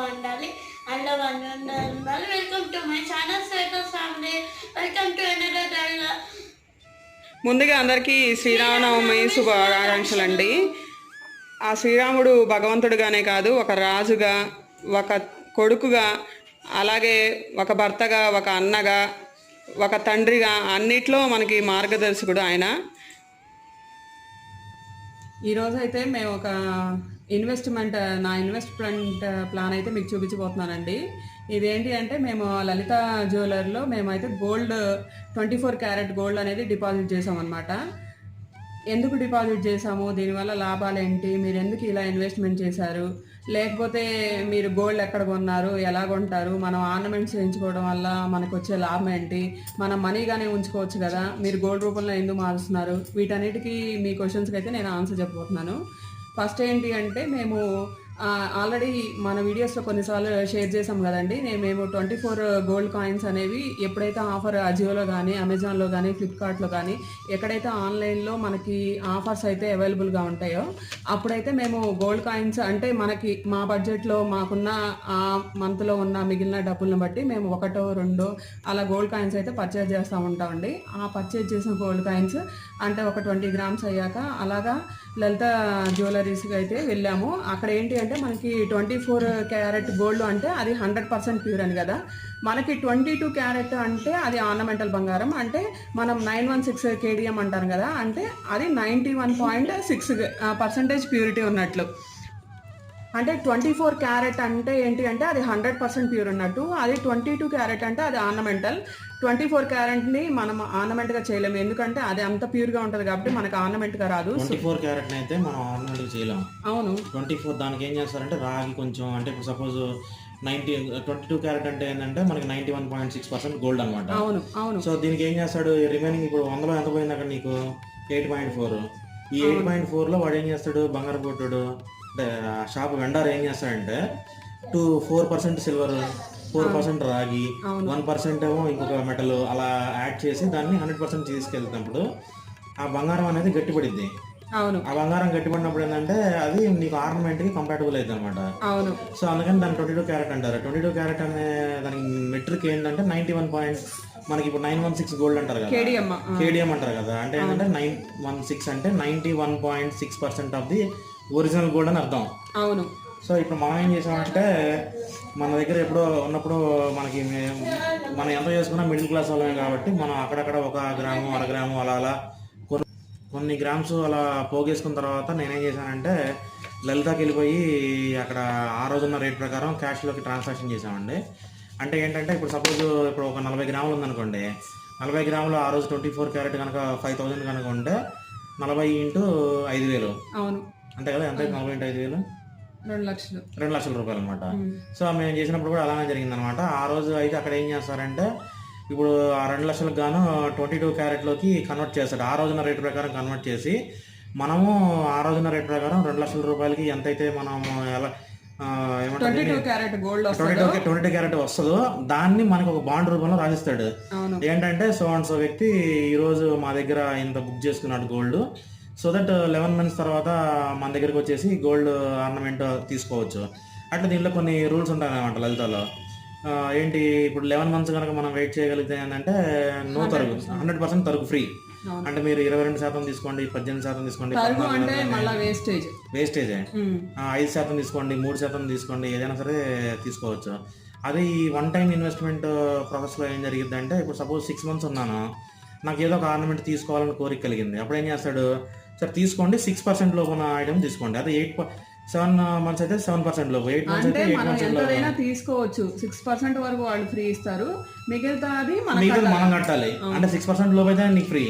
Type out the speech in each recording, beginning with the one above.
బాగుండాలి అందులో బాగుండాలి ఉండాలి welcome to my channel status family welcome to ముందుగా అందరికీ శ్రీరామనవమి శుభాకాంక్షలు అండి ఆ శ్రీరాముడు భగవంతుడిగానే కాదు ఒక రాజుగా ఒక కొడుకుగా అలాగే ఒక భర్తగా ఒక అన్నగా ఒక తండ్రిగా అన్నిట్లో మనకి మార్గదర్శకుడు ఆయన. ఈరోజు అయితే మేము ఒక ఇన్వెస్ట్మెంట్ uh, నా ఇన్వెస్ట్మెంట్ ప్లాన్ uh, అయితే మీకు చూపించబోతున్నానండి. ఇదేంటి అంటే మేము లలిత జ్యువెలర్లో మేమైతే gold twenty four carat gold అనేది డిపాజిట్ చేసామన్నమాట ఎందుకు డిపాజిట్ చేసాము దీనివల్ల లాభాలు ఏంటి మీరు ఎందుకు ఇలా ఇన్వెస్ట్మెంట్ చేశారు? లేకపోతే మీరు గోల్డ్ ఎక్కడ కొన్నారు? ఎలా కొంటారు? మనం ఆర్నమెంట్స్ చేయించుకోవడం వల్ల మనకు వచ్చే లాభం ఏంటి మనం మనీగానే ఉంచుకోవచ్చు కదా. మీరు గోల్డ్ రూపంలో ఎందుకు మారుస్తున్నారు? వీటన్నిటికీ మీ క్వశ్చన్స్కి అయితే నేను ఆన్సర్ చెప్పబోతున్నాను. ఫస్ట్ ఏంటి అంటే మేము ఆల్రెడీ మన వీడియోస్లో కొన్నిసార్లు షేర్ చేసాం కదండి. నేను మేము ట్వంటీ ఫోర్ గోల్డ్ కాయిన్స్ అనేవి ఎప్పుడైతే ఆఫర్ అజియోలో కానీ అమెజాన్లో కానీ ఫ్లిప్కార్ట్లో కానీ ఎక్కడైతే ఆన్లైన్లో మనకి ఆఫర్స్ అయితే అవైలబుల్గా ఉంటాయో అప్పుడైతే మేము గోల్డ్ కాయిన్స్ అంటే మనకి మా బడ్జెట్లో మాకున్న ఆ మంత్లో ఉన్న మిగిలిన డబ్బులను బట్టి మేము ఒకటో రెండో అలా గోల్డ్ కాయిన్స్ అయితే పర్చేజ్ చేస్తూ ఉంటామండి. ఆ పర్చేజ్ చేసిన గోల్డ్ కాయిన్స్ అంటే ఒక ట్వంటీ గ్రామ్స్ అయ్యాక అలాగా లలిత జ్యువెలరీస్కి అయితే వెళ్ళాము. అక్కడ ఏంటి అంటే మనకి ట్వంటీ ఫోర్ క్యారెట్ గోల్డ్ అంటే అది హండ్రెడ్ పర్సెంట్ ప్యూర్ అని కదా. మనకి ట్వంటీ టూ క్యారెట్ అంటే అది ఆర్నమెంటల్ బంగారం. అంటే మనం నైన్ వన్ సిక్స్ కేడిఎం అంటారు కదా అంటే అది ninety one point six percentage purity ఉన్నట్లు. అంటే ట్వంటీ ఫోర్ క్యారెట్ అంటే ఏంటి అంటే అది హండ్రెడ్ పర్సెంట్ ప్యూర్ ఉన్నట్టు. అది ట్వంటీ టూ క్యారెట్ అంటే అది ఆర్నమెంటల్. ట్వంటీ ఫోర్ క్యారెట్ని మనం ఆర్నమెంట్గా చేయలేము. ఎందుకంటే అది అంత ప్యూర్గా ఉంటుంది కాబట్టి మనకు ఆర్నమెంట్గా రాదు. ట్వంటీ ఫోర్ క్యారెట్ అయితే మనం ఆర్నమెంట్ చేయలేం అవును. ట్వంటీ ఫోర్ దానికి ఏం చేస్తారంటే రాగి కొంచెం అంటే suppose ninety twenty two carat అంటే ఏంటంటే మనకి ninety one point six percent gold అనమాట అవును అవును. సో దీనికి ఏం చేస్తాడు? రిమైనింగ్ ఇప్పుడు వందలో ఎంత పోయింది అక్కడ నీకు? Eight point four. ఈ ఎయిట్ పాయింట్ ఫోర్లో వాడు ఏం చేస్తాడు? బంగారు కొట్టుడు. అంటే షాప్ వెండర్ ఏం చేస్తాడంటే two four percent silver. Four percent రాగి వన్ పర్సెంట్ ఏమో ఇంకొక మెటల్ అలా యాడ్ చేసి దాన్ని హండ్రెడ్ పర్సెంట్ తీసుకెళ్తున్నప్పుడు ఆ బంగారం అనేది గట్టిపడిద్ది. అవును. ఆ బంగారం గట్టిపడినప్పుడు ఏంటంటే అది నీకు ఆర్నమెంట్కి కంపాటబుల్ అవుతుంది అనమాట అవును. సో అందుకని దాన్ని ట్వంటీ టూ క్యారెట్ అంటారు. ట్వంటీ టూ క్యారెట్ అనే దానికి మెట్రిక్ ఏంటంటే నైన్టీ వన్ పాయింట్ మనకి ఇప్పుడు నైన్ వన్ సిక్స్ గోల్డ్ అంటారు కదా. కేడిఎం అంటారు కదా. అంటే ఏంటంటే నైన్ వన్ సిక్స్ అంటే ninety one point six percent of the original gold అని అర్థం. అవును. సో ఇప్పుడు మనం ఏం చేసామంటే మన దగ్గర ఎప్పుడో ఉన్నప్పుడు మనకి మనం ఎంత చేసుకున్నా మిడిల్ క్లాస్ వాళ్ళమే కాబట్టి మనం అక్కడక్కడ ఒక గ్రాము అర గ్రాము అలా అలా కొన్ని కొన్ని గ్రామ్స్ అలా పోగేసుకున్న తర్వాత నేనేం చేశానంటే లలితకి వెళ్ళిపోయి అక్కడ ఆ రోజున్న రేట్ ప్రకారం క్యాష్లోకి ట్రాన్సాక్షన్ చేసామండి అంటే ఏంటంటే ఇప్పుడు సపోజ్ ఇప్పుడు ఒక నలభై గ్రాములు ఉందనుకోండి నలభై గ్రాములు ఆ రోజు ట్వంటీ ఫోర్ క్యారెట్ కనుక ఫైవ్ థౌజండ్ కనుక ఉంటే నలభై ఇంటూ ఐదు వేలు. అవును. అంతే కదా? ఎంత? నలభై ఇంటూ ఐదు వేలు? రెండు లక్షలు. రెండు లక్షల రూపాయలు అనమాట సో మేము చేసినప్పుడు కూడా అలానే జరిగింది అనమాట ఆ రోజు అయితే అక్కడ ఏం చేస్తారంటే ఇప్పుడు ఆ రెండు లక్షలకు గాను ట్వంటీ టూ క్యారెట్లోకి కన్వర్ట్ చేస్తాడు. ఆ రోజున రేటు ప్రకారం కన్వర్ట్ చేసి మనము ఆ రోజున రేటు ప్రకారం రెండు లక్షల రూపాయలకి ఎంతైతే మనం ఎలా twenty two carat gold twenty వస్తుంది టూ ట్వంటీ టూ క్యారెట్ వస్తుందో దాన్ని మనకు ఒక బాండ్ రూపంలో రాసిస్తాడు. అవును. ఏంటంటే సో అండ్ సో వ్యక్తి ఈరోజు మా దగ్గర ఇంత బుక్ చేసుకున్నాడు gold so that eleven months తర్వాత మన దగ్గరికి వచ్చేసి గోల్డ్ ఆర్నమెంట్ తీసుకోవచ్చు. అట్లా దీంట్లో కొన్ని రూల్స్ ఉంటాయి అన్నమాట లలితలో ఏంటి ఇప్పుడు లెవెన్ మంత్స్ కనుక మనం వెయిట్ చేయగలిగితే ఏంటంటే నో తరుగు హండ్రెడ్ పర్సెంట్ తరుగు ఫ్రీ. అంటే మీరు ఇరవై రెండు శాతం తీసుకోండి పద్దెనిమిది శాతం తీసుకోండి వేస్టేజ్ వేస్టేజే ఐదు శాతం తీసుకోండి మూడు శాతం తీసుకోండి ఏదైనా సరే తీసుకోవచ్చు. అదే ఈ వన్ టైం ఇన్వెస్ట్మెంట్ ప్రాసెస్లో ఏం జరిగింది అంటే ఇప్పుడు సపోజ్ సిక్స్ మంత్స్ ఉన్నాను. నాకు ఏదో ఒక ఆర్నమెంట్ తీసుకోవాలని కోరిక కలిగింది. అప్పుడు ఏం చేస్తాడు? సరే తీసుకోండి. సిక్స్ పర్సెంట్ లోపు ఉన్న ఐటమ్ తీసుకోండి. అదే ఎయిట్ సెవెన్ మంత్స్ అయితే సెవెన్ పర్సెంట్ లోపు ఎయిట్ మంత్స్ అయితే ఎయిట్ మంత్స్ ఎంతైనా తీసుకోవచ్చు. సిక్స్ పర్సెంట్ వరకు వాళ్ళు ఫ్రీ ఇస్తారు. మిగతాది మనం మిగతా మనం కట్టాలి. అంటే సిక్స్ పర్సెంట్ లోపు అయితే నీకు ఫ్రీ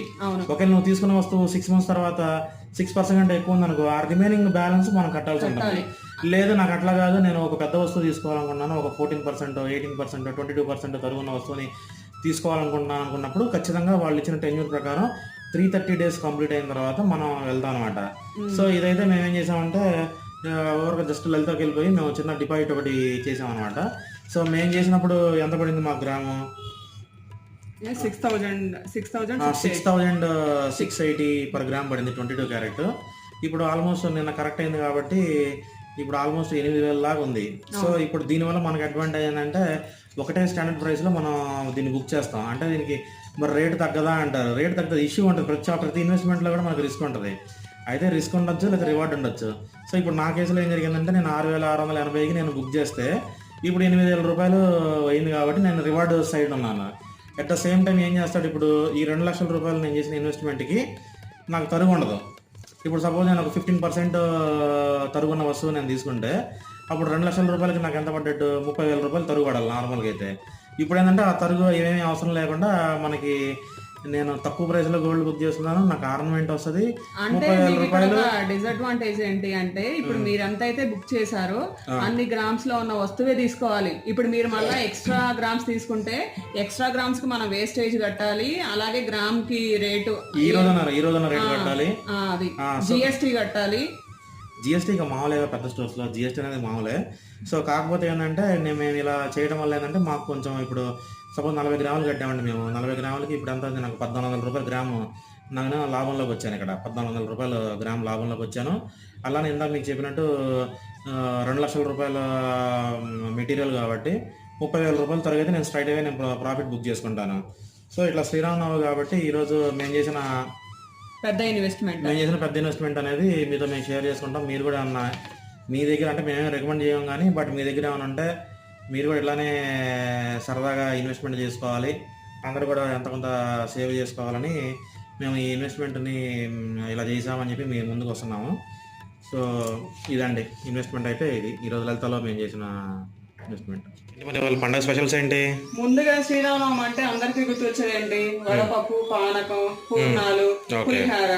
ఒకవేళ నువ్వు తీసుకున్న వస్తువు సిక్స్ మంత్స్ తర్వాత సిక్స్ పర్సెంట్ కంటే ఎక్కువ ఉందనుకో ఆ రిమైనింగ్ బ్యాలెన్స్ మనం కట్టాల్సి ఉంటుంది. లేదు నాకు అట్లా కాదు. నేను ఒక పెద్ద వస్తువు తీసుకోవాలనుకున్నాను. ఒక fourteen percent eighteen percent twenty two percent తరుగున్న వస్తువుని తీసుకోవాలనుకుంటున్నాను అనుకున్నప్పుడు ఖచ్చితంగా వాళ్ళు ఇచ్చిన టెన్యూర్ ప్రకారం త్రీ థర్టీ డేస్ కంప్లీట్ అయిన తర్వాత మనం వెళ్తాం అనమాట సో ఇదైతే మేము ఏం చేసామంటే ఓవర్గా జస్ట్ లలితకి వెళ్ళిపోయి మేము చిన్న డిపాజిట్ ఒకటి చేసామన్నమాట. సో మేము చేసినప్పుడు ఎంత పడింది మా గ్రామం? Six thousand six thousand six thousand six eighty per gram పడింది ట్వంటీ టూ క్యారెట్. ఇప్పుడు ఆల్మోస్ట్ నిన్న కరెక్ట్ అయింది కాబట్టి ఇప్పుడు ఆల్మోస్ట్ ఎనిమిది వేల లాగా ఉంది. సో ఇప్పుడు దీనివల్ల మనకి అడ్వాంటేజ్ ఏంటంటే ఒకటే స్టాండర్డ్ ప్రైస్లో మనం దీన్ని బుక్ చేస్తాం. అంటే దీనికి మరి రేటు తగ్గదా అంటారు. రేటు తగ్గదు. ఇష్యూ ఉంటుంది. ప్రతి ప్రతి ఇన్వెస్ట్మెంట్లో కూడా మనకు రిస్క్ ఉంటుంది. అయితే రిస్క్ ఉండొచ్చు లేదా రివార్డ్ ఉండొచ్చు. సో ఇప్పుడు నా కేసులో ఏం జరిగిందంటే నేను ఆరు వేల ఆరు వందల ఎనభైకి నేను బుక్ చేస్తే ఇప్పుడు ఎనిమిది వేల రూపాయలు అయింది కాబట్టి నేను రివార్డ్ సైడ్ ఉన్నాను. అట్ ద సేమ్ టైం ఏం చేస్తాడు? ఇప్పుడు ఈ రెండు లక్షల రూపాయలు నేను చేసిన ఇన్వెస్ట్మెంట్కి నాకు తరుగు ఉండదు. ఇప్పుడు సపోజ్ నేను ఒక ఫిఫ్టీన్ పర్సెంట్ తరుగున్న వస్తువు నేను తీసుకుంటే అప్పుడు రెండు లక్షల రూపాయలకి నాకు ఎంత పడ్డట్టు? ముప్పై వేల రూపాయలు తరుగు పడాలి నార్మల్గా అయితే. ఇప్పుడు ఏంటంటే ఆ తరుగు ఏమేమి అవసరం లేకుండా మనకి నేను తక్కువ ప్రైస్లో గోల్డ్ బుక్ చేస్తున్నాను. నాకు ఆర్నమెంట్ వస్తుంది. అంటే డిసడ్వాంటేజ్ ఏంటి అంటే ఇప్పుడు మీరు ఎంత అయితే బుక్ చేశారో అన్ని గ్రామ్స్లో ఉన్న వస్తువే తీసుకోవాలి. ఇప్పుడు మీరు మళ్ళీ ఎక్స్ట్రా గ్రామ్స్ తీసుకుంటే ఎక్స్ట్రా గ్రామ్స్కి మనం వేస్టేజ్ కట్టాలి అలాగే గ్రామ్కి రేటు ఈ రోజున ఈ రోజున రేట్ కట్టాలి. జిఎస్టీ కట్టాలి జిఎస్టీ ఇక మామూలే పెద్ద స్టోర్స్లో జిఎస్టీ అనేది మామూలే. సో కాకపోతే ఏంటంటే నేను మేము ఇలా చేయడం వల్ల ఏంటంటే మాకు కొంచెం ఇప్పుడు సపోజ్ నలభై గ్రాములు కట్టామండి మేము. నలభై గ్రాములకి ఇప్పుడు ఎంత నాకు? పద్నాలుగు వందల రూపాయలు గ్రాము. నాకు లాభంలోకి వచ్చాను ఇక్కడ. పద్నాలుగు వందల రూపాయలు గ్రామ్ లాభంలోకి వచ్చాను. అలానే ఇందాక మీకు చెప్పినట్టు రెండు లక్షల రూపాయల మెటీరియల్ కాబట్టి ముప్పై వేల రూపాయలు తరగతి నేను స్ట్రైట్ అవే నేను ప్రాఫిట్ బుక్ చేసుకుంటాను. సో ఇట్లా శ్రీరామనవమి కాబట్టి ఈరోజు మేము చేసిన పెద్ద ఇన్వెస్ట్మెంట్ మేము చేసిన పెద్ద ఇన్వెస్ట్మెంట్ అనేది మీతో మేము షేర్ చేసుకుంటాం. మీరు కూడా ఏమన్నా మీ దగ్గర అంటే మేమే రికమెండ్ చేయం కానీ బట్ మీ దగ్గర ఏమైనా ఉంటే మీరు కూడా ఇట్లానే సరదాగా ఇన్వెస్ట్మెంట్ చేసుకోవాలి. అందరూ కూడా ఎంత కొంత సేవ్ చేసుకోవాలని మేము ఈ ఇన్వెస్ట్మెంట్ని ఇలా చేసామని చెప్పి మేము ముందుకు వస్తున్నాము. సో ఇదండి. ఇన్వెస్ట్మెంట్ అయితే ఇది. ఈరోజు లలితలో మేము చేసిన వాళ్ళ పండగ స్పెషల్స్ ఏంటి? ముందుగా శ్రీరామనవమి అంటే అందరికీ గుర్తొచ్చేదేంటి? వడపప్పు పానకం పూర్ణాలు పులిహార.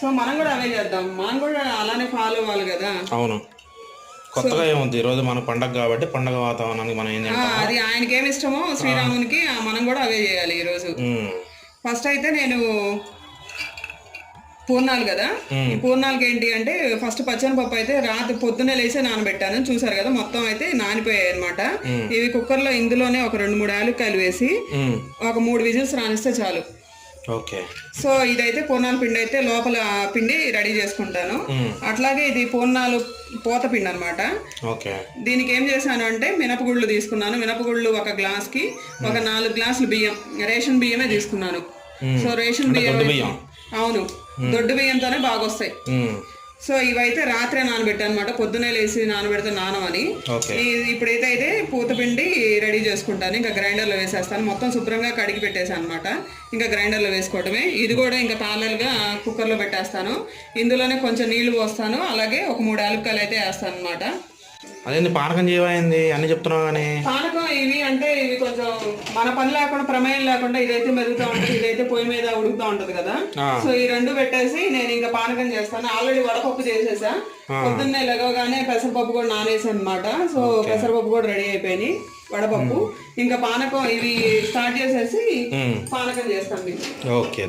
సో మనం కూడా అవే చేద్దాం. మనం కూడా అలానే ఫాలో అవ్వాలి కదా? అవును. కొత్తగా ఏముంది? ఈరోజు మన పండగ కాబట్టి పండగ వాతావరణానికి మనం ఏం అది ఆయనకి ఏమి ఇష్టమో శ్రీరామునికి మనం కూడా అవే చేయాలి ఈరోజు మ్మ్. ఫస్ట్ అయితే నేను పూర్ణాలు కదా? ఈ పూర్ణాలకి ఏంటి అంటే ఫస్ట్ పచ్చని పప్పు అయితే రాత్రి పొద్దున్నే లేచి నానబెట్టాను. చూసారు కదా మొత్తం అయితే నానిపోయాయి అనమాట ఇవి కుక్కర్లో ఇందులోనే ఒక రెండు మూడు యాలక్కాయలు వేసి. ఒక మూడు విజిల్స్ రానిస్తే చాలు. ఓకే. సో ఇదైతే పూర్ణాల పిండి అయితే లోపల పిండి రెడీ చేసుకుంటాను. అట్లాగే ఇది పూర్ణాలు పోత పిండి అనమాట ఓకే. దీనికి ఏం చేశాను అంటే మినపగుళ్ళు తీసుకున్నాను. మినపగుళ్ళు ఒక గ్లాస్కి ఒక నాలుగు గ్లాసులు బియ్యం రేషన్ బియ్యమే తీసుకున్నాను. సో రేషన్ బియ్యం. అవును. దొడ్డు బియ్యంతోనే బాగా వస్తాయి. సో ఇవైతే రాత్రే నానబెట్టాను అనమాట పొద్దునే లేచి నానబెడితే నానమని. ఇప్పుడైతే అయితే పూతపిండి రెడీ చేసుకుంటాను. ఇంకా గ్రైండర్లో వేసేస్తాను. మొత్తం శుభ్రంగా కడిగి పెట్టేసాను అనమాట ఇంకా గ్రైండర్లో వేసుకోవడమే. ఇది కూడా ఇంకా ప్యారల్గా కుక్కర్లో పెట్టేస్తాను. ఇందులోనే కొంచెం నీళ్ళు పోస్తాను. అలాగే ఒక మూడు యాలక్కాయలు అయితే వేస్తాను అనమాట అదేంది పానకం చేయమైంది అన్ని చెప్తున్నావు కానీ. పానకం ఇవి అంటే ఇవి కొంచెం మన పని లేకుండా ప్రమేయం లేకుండా ఇదైతే మెరుగుతూ ఉంటుంది ఇదైతే పొయ్యి మీద ఉడుకుతూ ఉంటది కదా. సో ఈ రెండు పెట్టేసి నేను ఇంకా పానకం చేస్తాను. ఆల్రెడీ వడపప్పు చేసేసా. పొద్దున్నే లెగవగానే పెసరపప్పు కూడా నానేసాను అనమాట సో పెసరపప్పు కూడా రెడీ అయిపోయినాయి వడపప్పు. ఇంకా పానకం ఇవి స్టార్ట్ చేసేసి. పానకం చేస్తాం ఓకే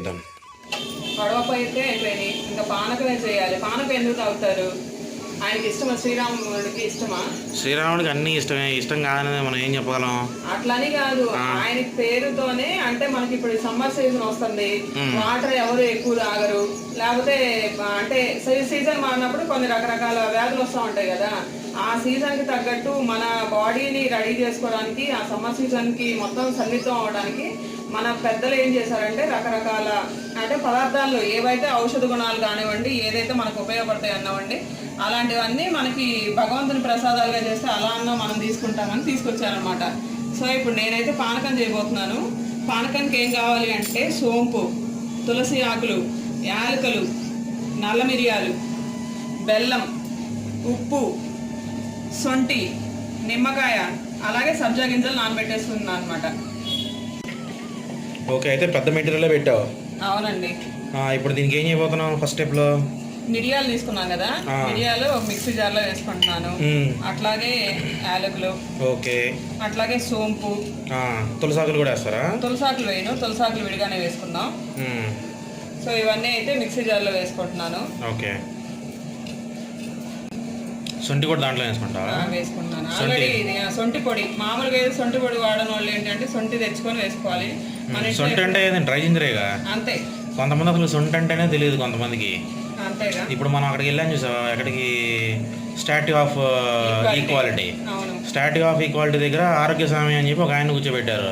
వడపప్పు అయితే అయిపోయినాయి. ఇంకా పానకమే చేయాలి. పానకం ఎందుకు తాగుతారు? ఆయనకి ఇష్టమా? శ్రీరాముడికి ఇష్టమా? శ్రీరాముడికి అన్ని ఇష్టమే. ఇష్టం కాదని మనం ఏం చెప్పగలం? అట్లని కాదు. ఆయన పేరుతోనే అంటే మనకి ఇప్పుడు సమ్మర్ సీజన్ వస్తుంది. వాటర్ ఎవరు ఎక్కువ తాగరు. లేకపోతే అంటే సీజన్ మారినప్పుడు కొన్ని రకరకాల వ్యాధులు వస్తూ ఉంటాయి కదా. ఆ సీజన్కి తగ్గట్టు మన బాడీని రెడీ చేసుకోవడానికి ఆ సమ్మర్ సీజన్కి మొత్తం సన్నిహితం అవడానికి మన పెద్దలు ఏం చేశారంటే రకరకాల అంటే పదార్థాల్లో ఏవైతే ఔషధ గుణాలు కానివ్వండి ఏదైతే మనకు ఉపయోగపడతాయి అన్నవండి అలాంటివన్నీ మనకి భగవంతుని ప్రసాదాలుగా చేస్తే అలా అన్న మనం తీసుకుంటామని తీసుకొచ్చారనమాట సో ఇప్పుడు నేనైతే పానకం చేయబోతున్నాను. పానకానికి ఏం కావాలి అంటే సోంపు తులసి ఆకులు యాలకులు నల్ల మిరియాలు బెల్లం ఉప్పు సొంటి నిమ్మకాయ అలాగే సబ్జా గింజలు నానబెట్టేస్తున్నాను అనమాట ఓకే అయితే పెద్ద మెటీరియల్ పెట్టావు. అవునండి. ఇప్పుడు దీనికి ఏం చేయబోతున్నావు ఫస్ట్ స్టెప్లో మిరియాలు తీసుకున్నాం కదా. మిరియాలు మిక్సీ జార్లో వేసుకుంటున్నాను. అట్లాగే యాలకులు. ఓకే. అట్లాగే సోంపు. తులసాకులు కూడా వేస్తారా? తులసాకులు వేయను తులసాకులు విడిగానే వేసుకుందాం. మ్మ్. సో ఇవన్నీ అయితే మిక్సీ జార్లో వేసుకుంటున్నాను. ఓకే. శొంఠి కూడా దాంట్లో వేసుకుంటావా? ఆ, వేసుకుంటున్నాను. ఆల్రెడీ సొంటి పొడి. మామూలుగా సొంటి పొడి వాడని వాళ్ళు ఏంటంటే సొంటి తెచ్చుకొని వేసుకోవాలి. శొంఠి అంటే డ్రై జింజరేగా అంతే. కొంతమంది అసలు శొంఠి అంటేనే తెలియదు కొంతమందికి. ఇప్పుడు మనం అక్కడికి వెళ్ళాం చూసావా? ఎక్కడికి statue of equality statue of equality దగ్గర ఆరోగ్య స్వామి అని చెప్పి ఒక ఆయన కూర్చోబెట్టారు.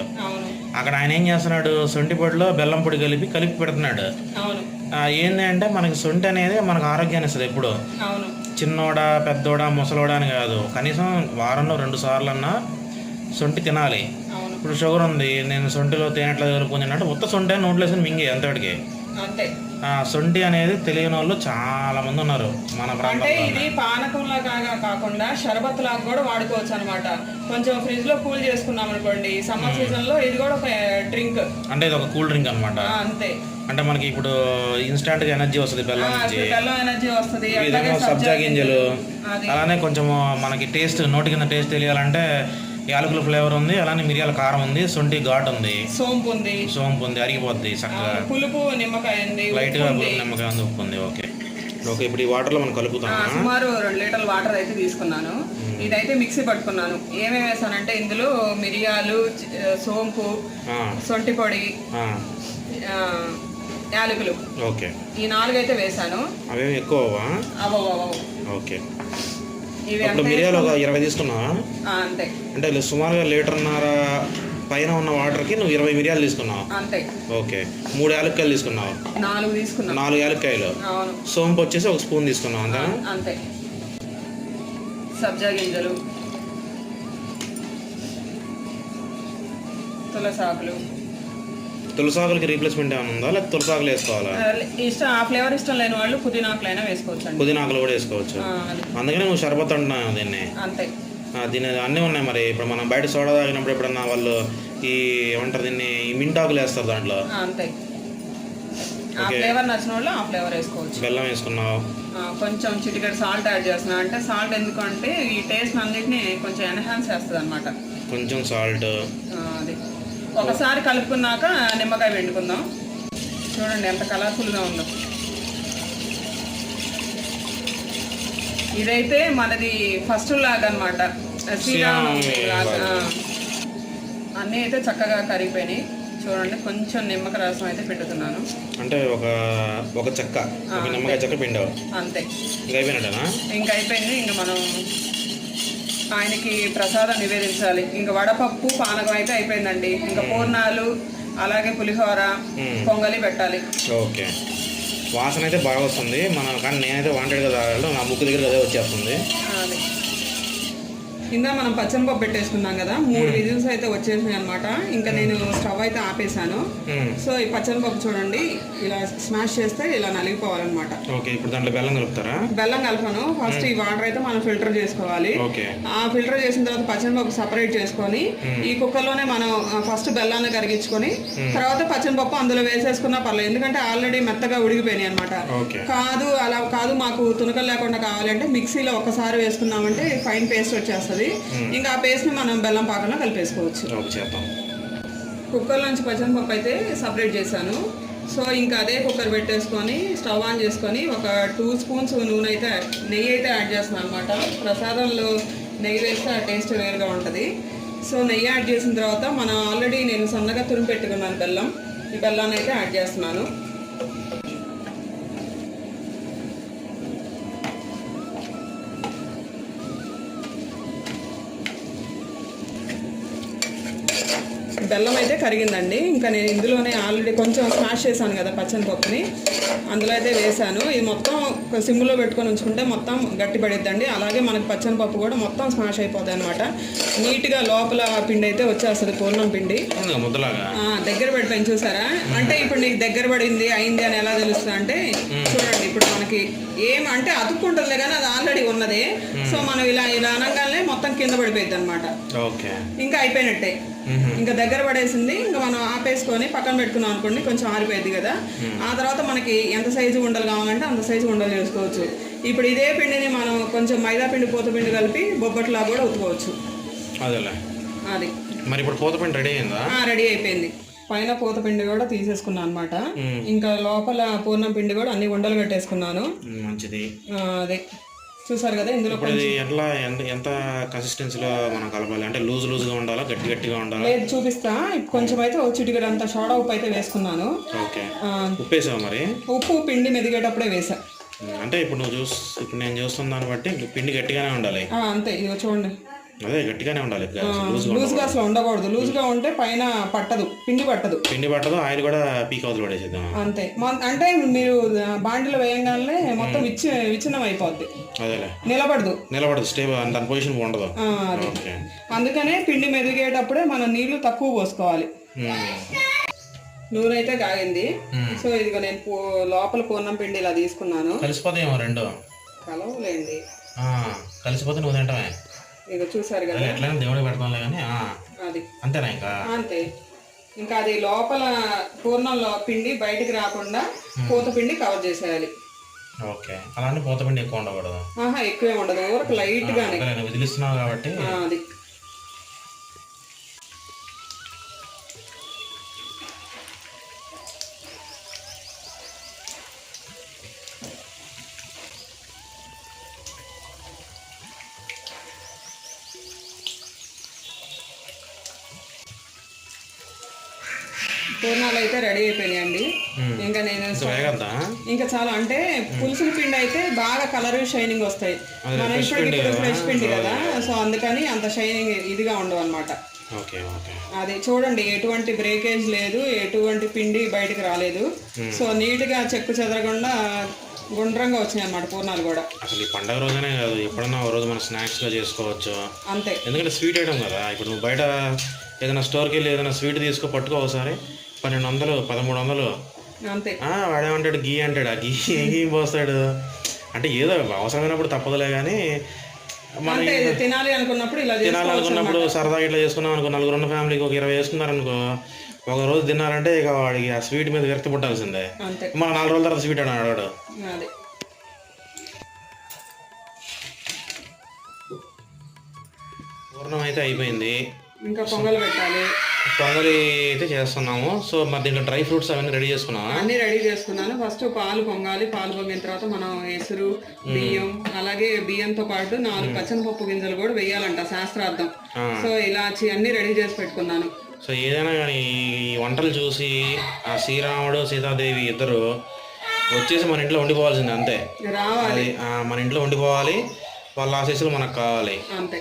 అక్కడ ఆయన ఏం చేస్తున్నాడు? సొంటి పొడిలో బెల్లం పొడి కలిపి కలిపి పెడుతున్నాడు. ఏంది అంటే మనకి సొంటి అనేది మనకు ఆరోగ్యాన్ని ఇస్తుంది ఎప్పుడు. చిన్నోడా పెద్దోడా ముసలోడా అని కాదు. కనీసం వారంలో రెండు సార్లు అన్నా సొంటి తినాలి. ఇప్పుడు షుగర్ ఉంది నేను సొంటిలో తేనెట్లా కలుపుకొని అంటే ఉత్త సొంటి అని నోట్లో వేసుకుని మింగి ఎంతటికి అంతే. ఆ సొంటి అనేది తెలియని వాళ్ళు చాలా మంది ఉన్నారు మన అంటే ప్రాంతంలో. ఇది పానకంలా కాగా కాకుండా షర్బత్ లాగా కూడా వాడుకోవచ్చు అనమాట కొంచెం ఫ్రిడ్జ్లో కూల్ చేసుకున్నాం అనుకోండి సమ్మర్ సీజన్లో ఇది కూడా ఒక డ్రింక్. అంటే ఇది ఒక కూల్ డ్రింక్ అనమాట అంతే. అంటే మనకి ఇప్పుడు ఇన్స్టాంట్గా ఎనర్జీ వస్తుంది బెల్లం నుంచి. ఎనర్జీ వస్తుంది సబ్జా గింజలు అలానే కొంచెం మనకి టేస్ట్ నోటి కింద టేస్ట్ తెలియాలంటే యాలకుల ఫ్లేవర్ ఉంది అలానే మిరియాల కారం ఉంది సొంటి ఘాట్ ఉంది. సోంపు ఉంది. సోంపు ఉంది అరిగిపోద్ది చక్కగా. పులుపు నిమ్మకాయ ఉంది లైట్గా నిమ్మకాయ ఉంది ఉప్పు ఉంది ఓకే. ఓకే ఇప్పుడు ఈ వాటర్లో మనం కలుపుతాం సుమారు రెండు లీటర్ల వాటర్ అయితే తీసుకున్నాను. ఇదైతే మిక్సీ పట్టుకున్నాను. ఏమేమి వేసానంటే ఇందులో మిరియాలు సోంపు సొంటి పొడి యాలకులు. ఓకే. ఈ నాలుగు అయితే వేసాను. అవేమి అవో ఓకే. అప్పుడు మిరియాలు ఒక ఇరవై తీసుకున్నావా? అంతే. అంటే ఇలా సుమారుగా లీటర్న్నర పైన ఉన్న వాటర్కి నువ్వు ఇరవై మిరియాలు తీసుకున్నావు? అంతే. ఓకే. మూడు యాలక్కాయలు తీసుకున్నావు? నాలుగు తీసుకున్నాను నాలుగు యాలక్కాయలు. సోంపు వచ్చేసి ఒక స్పూన్ తీసుకున్నావు అంతే. సబ్జా గింజలు. తులసాకులు. తులసాకులకి రీప్లేస్మెంట్ ఏమైనా ఉందా? లేకపోతే తులసాకులు వేసుకోవాలా? ఇష్టం ఆ ఫ్లేవర్ ఇష్టం లేని వాళ్ళు పుదీనాకులైనా వేసుకోవచ్చు అండి పుదీనాకులు కూడా వేసుకోవచ్చు. అది. అందుకనే నువ్వు షర్బత్ అంటున్నావు దీన్ని. అంతే. దీని అన్నీ ఉన్నాయి మరి. ఇప్పుడు మనం బయట సోడా తాగినప్పుడు ఎప్పుడన్నా వాళ్ళు ఈ ఏమంటారు దీన్ని ఈ మింటాకులు వేస్తారు దాంట్లో. అంతే. ఆ ఫ్లేవర్ నచ్చిన వాళ్ళు ఆ ఫ్లేవర్ వేసుకోవచ్చు. బెల్లం వేసుకున్నావు? కొంచెం చిటికెడు సాల్ట్ యాడ్ చేస్తున్నా. అంటే సాల్ట్ ఎందుకు అంటే ఈ టేస్ట్ అన్నిటిని కొంచెం ఎన్హాన్స్ చేస్తుంది అనమాట కొంచెం సాల్ట్ అది. ఒకసారి కలుపుకున్నాక నిమ్మకాయ పిండుకుందాం. చూడండి ఎంత కలర్ఫుల్గా ఉందో. ఇదైతే మనది ఫస్ట్ లాగా అనమాట. అన్నీ అయితే చక్కగా కరిగిపోయినాయి. చూడండి కొంచెం నిమ్మకాయ రసం అయితే పెట్టుతున్నాను అంటే ఒక ఒక చెక్క. నిమ్మకాయ చెక్క పిండావు. అంతే. ఇంకా అయిపోయినట్టేనా? ఇంకా అయిపోయింది. ఇంకా మనం ఆయనకి ప్రసాదం నివేదించాలి. ఇంకా వడపప్పు పానకం అయితే అయిపోయిందండి. ఇంకా పూర్ణాలు అలాగే పులిహోర పొంగలి పెట్టాలి. ఓకే. వాసన అయితే బాగా వస్తుంది. మన కానీ నేనైతే వాంటెడ్ కదా నా ముక్కు దగ్గర అదే వచ్చేస్తుంది. ఇందా మనం పచ్చనిపప్పు పెట్టేసుకున్నాం కదా మూడు విజిల్స్ అయితే వచ్చేసాయి అనమాట ఇంకా నేను స్టవ్ అయితే ఆపేసాను. సో ఈ పచ్చనిపప్పు చూడండి ఇలా స్మాష్ చేస్తే ఇలా నలిగిపోవాలన్నమాట. ఓకే ఇప్పుడు దాంట్లో బెల్లం కలుపుతారా? బెల్లం కలపను. ఫస్ట్ ఈ వాటర్ అయితే మనం ఫిల్టర్ చేసుకోవాలి. ఆ ఫిల్టర్ చేసిన తర్వాత పచ్చనిపప్పు సపరేట్ చేసుకొని ఈ కుక్కర్లోనే మనం ఫస్ట్ బెల్లాన్ని కరిగించుకొని తర్వాత పచ్చనిపప్పు అందులో వేసేసుకున్నా పర్లేదు. ఎందుకంటే ఆల్రెడీ మెత్తగా ఉడికిపోయినాయి అనమాట కాదు అలా కాదు మాకు తునకలు లేకుండా కావాలంటే మిక్సీలో ఒక్కసారి వేసుకున్నామంటే ఫైన్ పేస్ట్ వచ్చేస్తుంది. ఇంకా ఆ పేస్ట్ని మనం బెల్లం పాకంలో కలిపేసుకోవచ్చు. చేద్దాం. కుక్కర్ నుంచి పచ్చనిపప్పు అయితే సపరేట్ చేశాను. సో ఇంకా అదే కుక్కర్ పెట్టేసుకొని స్టవ్ ఆన్ చేసుకొని ఒక టూ స్పూన్స్ నూనె అయితే నెయ్యి అయితే యాడ్ చేస్తున్నాను అనమాట ప్రసాదంలో నెయ్యి వేస్తే ఆ టేస్ట్ వేరుగా ఉంటుంది. సో నెయ్యి యాడ్ చేసిన తర్వాత మనం ఆల్రెడీ నేను సన్నగా తురిమి పెట్టుకున్నాను బెల్లం. ఈ బెల్లాన్ని అయితే యాడ్ చేస్తున్నాను. బెల్లం అయితే కరిగిందండి. ఇంకా నేను ఇందులోనే ఆల్రెడీ కొంచెం స్మాష్ చేశాను కదా పచ్చని పప్పుని. అందులో అయితే వేసాను ఇది మొత్తం సిమ్లో పెట్టుకొని ఉంచుకుంటే మొత్తం గట్టి పడిద్దండి అలాగే మనకి పచ్చని పప్పు కూడా మొత్తం స్మాష్ అయిపోతుంది అనమాట నీట్గా లోపల పిండి అయితే వచ్చేస్తుంది పూర్ణం పిండి. దగ్గర పడిపోయింది చూసారా? అంటే ఇప్పుడు నీకు దగ్గర పడింది అయింది అని ఎలా తెలుస్తుంది అంటే చూడండి ఇప్పుడు మనకి ఏం అంటే అతుక్కుంటుందిలే కానీ అది ఆల్రెడీ ఉన్నదే. సో మనం ఇలా ఇలా అనగానే మొత్తం కింద పడిపోయింది అనమాట ఇంకా అయిపోయినట్టే. ఇంకా దగ్గర పడేసింది ఇంకా మనం ఆపేసుకొని పక్కన పెట్టుకున్నాం అనుకోండి కొంచెం ఆరిపోయింది కదా. ఆ తర్వాత మనకి ఎంత సైజు ఉండలు కావాలంటే అంత సైజు ఉండలు చేసుకోవచ్చు ఇప్పుడు ఇదే పిండిని మనం కొంచెం మైదా పిండి పూత పిండి కలిపి బొబ్బట్లా కూడా ఉతుకోవచ్చు అదేలే. అది. మరి ఇప్పుడు పూతపిండి రెడీ అయిందా? రెడీ అయిపోయింది. పైన పూత పిండి కూడా తీసేసుకున్నాను అనమాట ఇంకా లోపల పూర్ణం పిండి కూడా అన్ని ఉండలు కట్టేసుకున్నాను మంచిది. అదే. చూసారు కదా ఇందులో ఇప్పుడు ఇది ఎట్లా ఎంత కన్సిస్టెన్సీలో మనం కలపాలి? అంటే లూజ్ లూజ్గా ఉండాలా గట్టి గట్టిగా ఉండాలా? లేదు చూపిస్తా. కొంచెం అయితే చిటికెడు అంత సోడా ఉప్పు అయితే వేసుకున్నాను. ఓకే. ఆ, ఉప్పేసావా మరి? ఉప్పు పిండి మెదిగేటప్పుడే వేసా. అంటే ఇప్పుడు నువ్వు చూస్ ఇప్పుడు నేను చూస్తున్న దాన్ని బట్టి పిండి గట్టిగానే ఉండాలి. అంతే. ఇదిగో చూడండి. అదే గట్టిగానే ఉండాలి. లూజ్గా అసలు ఉండకూడదు. లూజ్గా ఉంటే పైన పట్టదు. పిండి పట్టదు. పిండి పట్టదు ఆయిల్ కూడా పీక్ అవుతుంది పడేసేద్దాం. అంతే. అంటే మీరు బాండిలో వేయంగానే మొత్తం విచ్చి విచ్ఛిన్నం అయిపోద్ది నిలబడదు. నిలబడదు స్టేబుల్ దాని పొజిషన్ ఉండదు అందుకనే పిండి మెదిగేటప్పుడే మనం నీళ్ళు తక్కువ పోసుకోవాలి. నూనె అయితే కాగింది సో ఇదిగో నేను లోపల పూర్ణం పిండి ఇలా తీసుకున్నాను. కలిసిపోతాయేమో రెండు. కలవలేండి. కలిసిపోతే నువ్వు తింటమే ఇక చూసారు కదా. అదే ఎట్లయినా దేవుడికి పెడతాంలే కానీ ఆ, అది. అంతేనా ఇంకా? అంతే. ఇంకా అది లోపల పూర్ణంలో పిండి బయటికి రాకుండా పూత పిండి కవర్ చేసేయాలి. ఓకే. అలాంటి పూత పిండి ఎక్కువ ఉండకూడదు. ఆహా ఎక్కువే ఉండదు. ఊరకు లైట్ గానే విదిలిస్తున్నావు కాబట్టి. అది. చాలా. అంటే పులుసుల పిండి అయితే బాగా కలర్ షైనింగ్ వస్తాయి. మనం ఇప్పటికి ఫ్రెష్ పిండి కదా. సో అందుకని అంత షైనింగ్ ఇదిగా ఉండవు అనమాట ఓకే ఓకే. అది చూడండి ఎటువంటి బ్రేకేజ్ లేదు ఎటువంటి పిండి బయటకు రాలేదు. సో నీట్గా చెక్కు చెదరకుండా గుండ్రంగా వచ్చినాయి అన్నమాట పూర్ణాలు కూడా. అసలు ఈ పండగ రోజునే కాదు ఎప్పుడన్నా ఒక రోజు మనం స్నాక్స్గా చేసుకోవచ్చు. అంతే. ఎందుకంటే స్వీట్ ఐటమ్ కదా. ఇప్పుడు నువ్వు బయట ఏదైనా స్టోర్కి వెళ్ళి ఏదైనా స్వీట్ తీసుకో పట్టుకో ఒకసారి. పన్నెండు వందలు పదమూడు వందలు అంతే. వాడేమంటాడు? గీ అంటాడు. ఆ గీ గీ పోస్తాడు? అంటే ఏదో అవసరమైనప్పుడు తప్పదులే కానీ మనం తినాలి అనుకున్నప్పుడు ఇలా చేసుకోవచ్చు తినాలనుకున్నప్పుడు సరదాగా ఇట్లా చేసుకున్నాం అనుకో నలుగురు ఉన్న ఫ్యామిలీకి ఒక ఇరవై వేసుకున్నారనుకో ఒక రోజు తిన్నారంటే ఇక వాడికి ఆ స్వీట్ మీద విరక్తి పుట్టాల్సిందే. మన నాలుగు రోజుల తర్వాత స్వీట్ అని అడగాడు అది. పూర్ణం అయితే అయిపోయింది. ఇంకా పొంగల్ పెట్టాలి. పొంగలి అయితే చేస్తున్నాము. సో మరి దీంట్లో డ్రై ఫ్రూట్స్ అవన్నీ రెడీ చేసుకున్నావా? అన్ని రెడీ చేసుకున్నాను. ఫస్ట్ పాలు పొంగాలి. పాలు పొంగిన తర్వాత మనం ఎసురు బియ్యం అలాగే బియ్యంతో పాటు నాలుగు పచ్చనిపప్పు గింజలు కూడా వేయాలంట శాస్త్రార్థం. సో ఇలాచి అన్ని రెడీ చేసి పెట్టుకున్నాను. సో ఏదైనా కానీ ఈ వంటలు చూసి ఆ శ్రీరాముడు సీతాదేవి ఇద్దరు వచ్చేసి మన ఇంట్లో ఉండిపోవాల్సిందే అంతే. రావాలి. మన ఇంట్లో ఉండిపోవాలి. వాళ్ళ ఆశీస్సులు మనకు కావాలి. అంతే.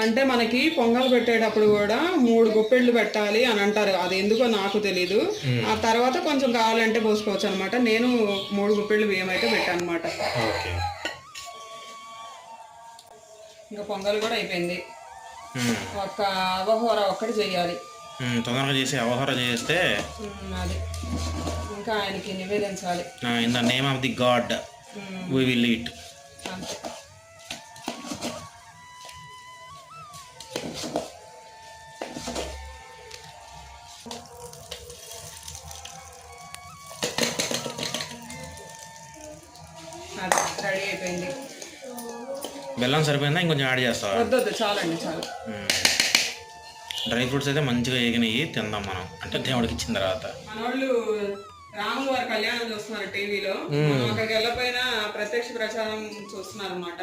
అంటే మనకి పొంగల్ పెట్టేటప్పుడు కూడా మూడు గుప్పెళ్ళు పెట్టాలి అని అంటారు. అది ఎందుకో నాకు తెలీదు. ఆ తర్వాత కొంచెం కావాలంటే పోసుకోవచ్చు అనమాట నేను మూడు గుప్పెళ్ళు బియ్యం అయితే పెట్టాను అనమాట ఓకే. ఇంకా పొంగల్ కూడా అయిపోయింది. ఒక అవహోర ఒక్కటి చెయ్యాలి ఉమ్, తొందరగా చేసి అవహారం చేస్తే అది. ఇంకా ఆయనకి నివేదించాలి. In the name of the God we will eat. అంతే. బెల్లం సరిపోయిందా? ఇంకొంచెం యాడ్ చేస్తావా? వద్దొద్దు చాలండి చాలు. డ్రై ఫ్రూట్స్ అయితే మంచిగా ఎగినాయి తిందాం మనం. అంటే దేవుడికి ఇచ్చిన తర్వాత. మనోళ్ళు రాముల వారి కళ్యాణం చూస్తున్నారు టీవీలో. అక్కడికి వెళ్ళపోయినా ప్రత్యక్ష ప్రచారం చూస్తున్నారు అనమాట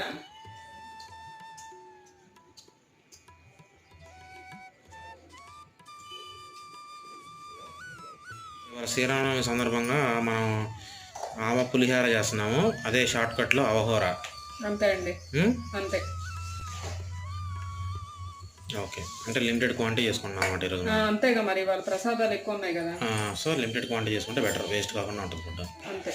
శ్రీరామనవమి సందర్భంగా మనం ఆవ పులిహార చేస్తున్నాము. అదే షార్ట్ కట్లో అవహోర. అంతే అండి? అంతే. ఓకే. అంటే లిమిటెడ్ క్వాంటిటీ చేసుకున్నాం అన్నమాట ఈరోజు అంతేగా మరి వాళ్ళ ప్రసాదాలు ఎక్కువ ఉన్నాయి కదా. సో లిమిటెడ్ క్వాంటిటీ చేసుకుంటే బెటర్ వేస్ట్ కాకుండా ఉంటుంది ఫుడ్. అంతే.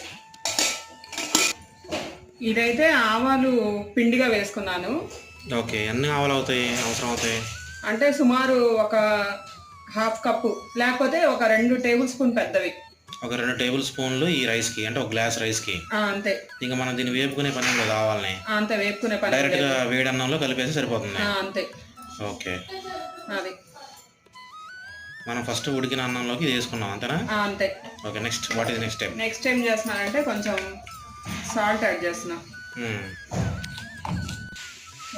ఇదైతే ఆవాలు పిండిగా వేసుకున్నాను. ఓకే. ఎన్ని ఆవులు అవుతాయి? అవసరం అవుతాయి? అంటే సుమారు ఒక హాఫ్ కప్పు. లేకపోతే ఒక రెండు టేబుల్ స్పూన్ పెద్దవి. ఒక రెండు టేబుల్ స్పూన్లు ఈ రైస్కి అంటే ఒక గ్లాస్ రైస్కి. ఆ, అంతే. ఇంకా మనం దీన్ని వేపుకునే పని ఏం లేదు ఆవాలని. ఆ, అంతే వేపుకునే పని డైరెక్ట్గా వేడి అన్నంలో కలిపేసి సరిపోతుంది. అంతే. ఓకే. అది. మనం ఫస్ట్ ఉడికిన అన్నంలోకి వేసుకున్నాం అంతేనా? అంతే. Okay next what is next step? Next ఏం చేస్తున్నానంటే కొంచెం సాల్ట్ యాడ్ చేస్తున్నా.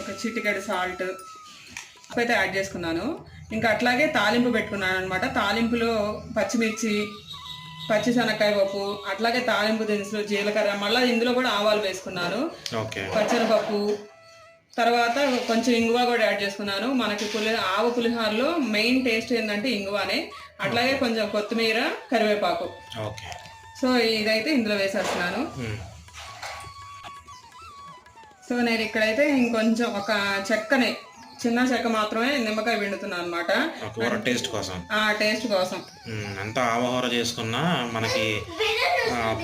ఒక చిటికెడు సాల్ట్ అయితే యాడ్ చేసుకున్నాను. ఇంకా అట్లాగే తాలింపు పెట్టుకున్నాను అనమాట తాలింపులో పచ్చిమిర్చి పచ్చి శనక్కాయ పప్పు అట్లాగే తాలింపు దినుసులు జీలకర్ర మళ్ళీ ఇందులో కూడా ఆవాలు వేసుకున్నాను పచ్చనిపప్పు తర్వాత కొంచెం ఇంగువ కూడా యాడ్ చేసుకున్నాను. మనకి పులి ఆవు పులిహోరలో మెయిన్ టేస్ట్ ఏంటంటే ఇంగువనే. అట్లాగే కొంచెం కొత్తిమీర కరివేపాకు. సో ఇదైతే ఇందులో వేసేస్తున్నాను. సో నేను ఇక్కడైతే ఇంకొంచెం ఒక చెక్కని చిన్న చెక్క మాత్రమే నిమ్మకాయ పిండుతున్నాను అనమాట కూర టేస్ట్ కోసం. ఆ టేస్ట్ కోసం. అంతా ఆవహోర చేసుకున్నా మనకి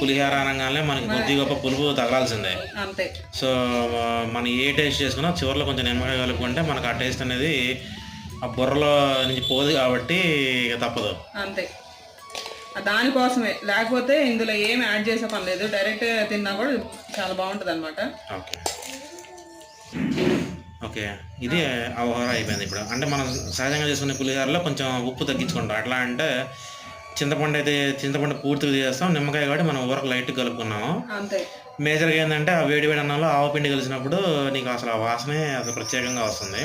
పులిహోర అనగానే మనకి కొద్ది గొప్ప పులుపు తగలాల్సిందే. అంతే. సో మనం ఏ టేస్ట్ చేసుకున్నా చివరిలో కొంచెం నిమ్మకాయ కలుపుకుంటే మనకు ఆ టేస్ట్ అనేది ఆ బుర్రలో నుంచి పోదు కాబట్టి ఇక తప్పదు. అంతే. దానికోసమే. లేకపోతే ఇందులో ఏం యాడ్ చేసే పని లేదు. డైరెక్ట్ తిన్నా కూడా చాలా బాగుంటుంది అనమాట ఓకే. ఓకే. ఇది అవహార అయిపోయింది ఇప్పుడు. అంటే మనం సహజంగా చేసుకునే పులిహోరలో కొంచెం ఉప్పు తగ్గించుకుంటాం. ఎట్లా అంటే చింతపండు అయితే చింతపండు పూర్తిగా చేస్తాం నిమ్మకాయ కాబట్టి మనం ఊరకు లైట్ కలుపుకున్నాము. మేజర్గా ఏంటంటే ఆ వేడి వేడి అన్నంలో ఆవపిండి కలిసినప్పుడు నీకు అసలు ఆ వాసనే అసలు ప్రత్యేకంగా వస్తుంది.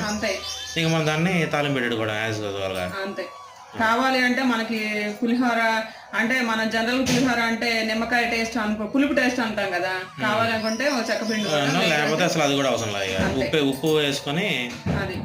ఇక మనం దాన్ని తాలింపు పెట్టాడు కూడా యాజ్ కావాలి అంటే మనకి పులిహోర అంటే మన జనరల్ పులిహోర అంటే నిమ్మకాయ టేస్ట్ అనుకో పులుపు టేస్ట్ అంటాం కదా. కావాలనుకుంటే ఒక చెక్క పిండి లేకపోతే అసలు అది కూడా అవసరం లేదు. ఉప్పు ఉప్పు వేసుకొని అది.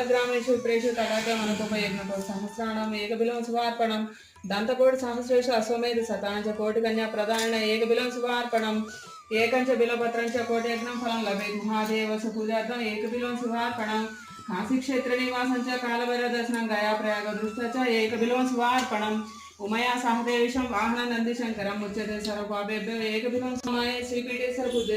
కాలగ్రామేషు ప్రేషు తడాక మనకోపయజ్ఞతో సహస్రాణం ఏకబిలం శుభార్పణం దంతకోటి సహస్రేషు అశ్వమేధ శతాంచ కోటి కన్యా ప్రధాన ఏకబిలం శుభార్పణం ఏకంచ బిలపత్రంచ కోటి యజ్ఞం ఫలం లభే మహాదేవస పూజార్థం ఏకబిలం శుభార్పణం కాశీక్షేత్ర నివాసం చ కాలభైర దర్శనం గయా ప్రయాగ దృష్ట ఏకబిలం శుభార్పణం उमया सामदेशं वाहननन्दिशङ्करं मुच्यते सर्वपापेभ्य एकदिनं समये श्रीपीठेश्वरबुद्धे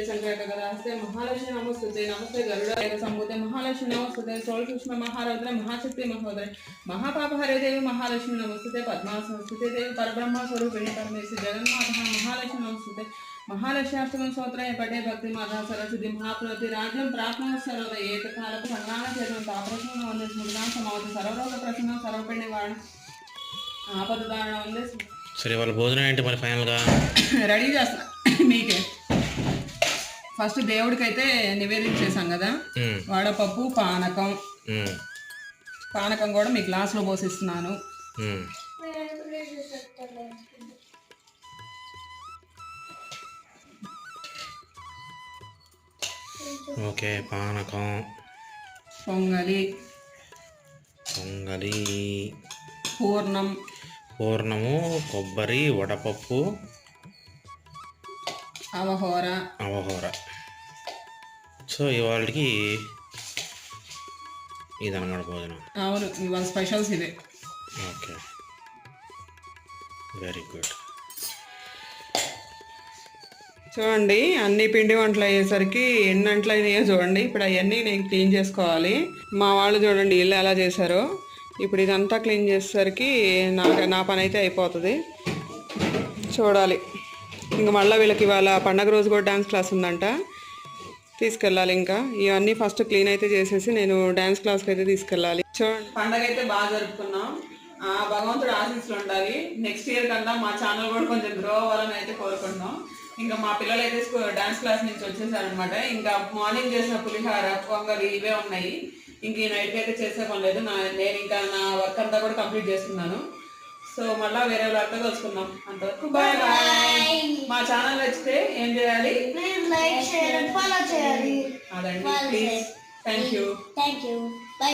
महालक्ष्मी नमस्ते नमस्ते गरुड़े सम्बुद्धे महालक्ष्मी नमस्ते सोळकृष्ण महारौद्र महाशक्ति महोदय, महापापहरे देव महालक्ष्मी नमस्ते पद्मा संस्कृति देवी परब्रह्म स्वरूपिणी परमेश्वरी जगन्मातः महालक्ष्मी नमस्ते महालक्ष्मी स्तोत्रे पटे भक्तिमाता सरस्वती महाप्रति राज्य प्रार्थना सर्वदा। एक सङ्ग्रामचेतं ताप्रश्नं वंदे स्मृतां సరే వాళ్ళ భోజనం ఏంటి మరి ఫైనల్గా? రెడీ చేస్తున్నా మీకే. ఫస్ట్ దేవుడికైతే నివేదించేసాం కదా? వడపప్పు పానకం. పానకం కూడా మీ గ్లాస్లో పోసిస్తున్నాను. ఓకే పానకం. పొంగలి. పొంగలి. పూర్ణం. పూర్ణము కొబ్బరి వడపప్పు అవహోర. అవహోర. సో ఇవాళకి ఇదన్నమాట భోజనం. అవును ఇవాళ స్పెషల్స్ ఇవే. ఓకే. Very good. చూడండి అన్ని పిండి వంటలు అయ్యేసరికి ఎన్ని అంట్లు అయినాయో చూడండి. ఇప్పుడు అవన్నీ నేను క్లీన్ చేసుకోవాలి. మా వాళ్ళు చూడండి ఇల్లు ఎలా చేశారో. ఇప్పుడు ఇదంతా క్లీన్ చేసేసరికి నా నా పని అయితే అయిపోతుంది. చూడాలి. ఇంకా మళ్ళీ వీళ్ళకి ఇవాళ పండగ రోజు కూడా డ్యాన్స్ క్లాస్ ఉందంట. తీసుకెళ్ళాలి ఇంకా. ఇవన్నీ ఫస్ట్ క్లీన్ అయితే చేసేసి నేను డ్యాన్స్ క్లాస్కి అయితే తీసుకెళ్ళాలి. చూడండి పండగ అయితే బాగా జరుపుకున్నాం. భగవంతుడు ఆశీస్సులు ఉండాలి. నెక్స్ట్ ఇయర్ కన్నా మా ఛానల్ కూడా కొంచెం గ్రో అవ్వాలని అయితే కోరుకుంటున్నాం. ఇంకా మా పిల్లలు అయితే డాన్స్ క్లాస్ నుంచి వచ్చేసారనమాట ఇంకా మార్నింగ్ చేసిన పులిహార పొంగలి ఇవే ఉన్నాయి. ఇంక ఈ నైట్కి అయితే చేసే పని లేదు. నా నేను ఇంకా నా వర్క్ అంతా కూడా కంప్లీట్ చేస్తున్నాను సో మళ్ళీ వేరే వాళ్ళతో కలుసుకుందాం. అంతవరకు బాయ్ బాయ్ మా ఛానల్ నచ్చితే ఏం చేయాలి? Please like share and follow చేయాలి. అదండి. Please thank you thank you